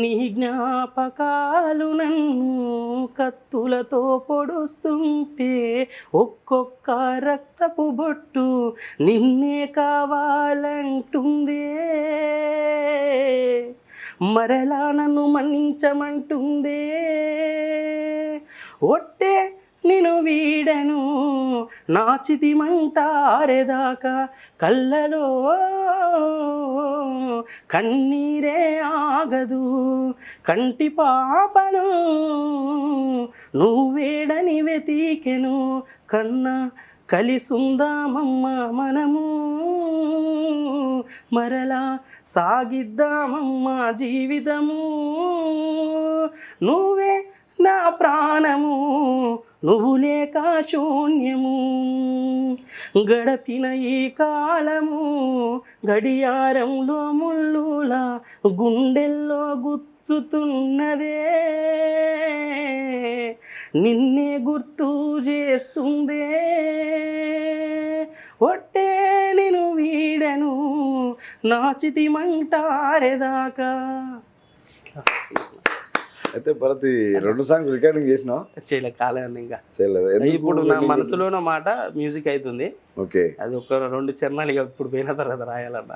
నీ జ్ఞాపకాలు నన్ను కత్తులతో పొడుస్తుంటే ఒక్కొక్క రక్తపు బొట్టు నిన్నే కావాలంటుందే. మరలా నన్ను మన్నించమంటుందే. ఒట్టే నేను వీడను నాచితిమంటారేదాకా కళ్ళలో. కన్నీరే ఆగదు కంటి పాపను నువ్వేడని వెతికెను కన్నా కలిసుందామమ్మ మనము. మరలా సాగిద్దామమ్మ జీవితము. నువ్వే నువ్వు లేక శూన్యము గడపిన ఈ కాలము గడియారంలో ముళ్ళులా గుండెల్లో గుచ్చుతున్నదే. నిన్నే గుర్తు చేస్తుందే. ఒట్టే నేను వీడను నాచితి మంటారేదాకా అయితే భరత్ ఈ రెండు సాంగ్స్ రికార్డింగ్ చేసినావా? చేయలే కాలేదు ఇంకా. చేయలేదు? ఇప్పుడు నా recording మనసులో ఉన్న మాట మ్యూజిక్ అవుతుంది. ఓకే. అది ఒక రెండు చరణాలు ఇక ఇప్పుడు పోయిన తర్వాత రాయాలన్న.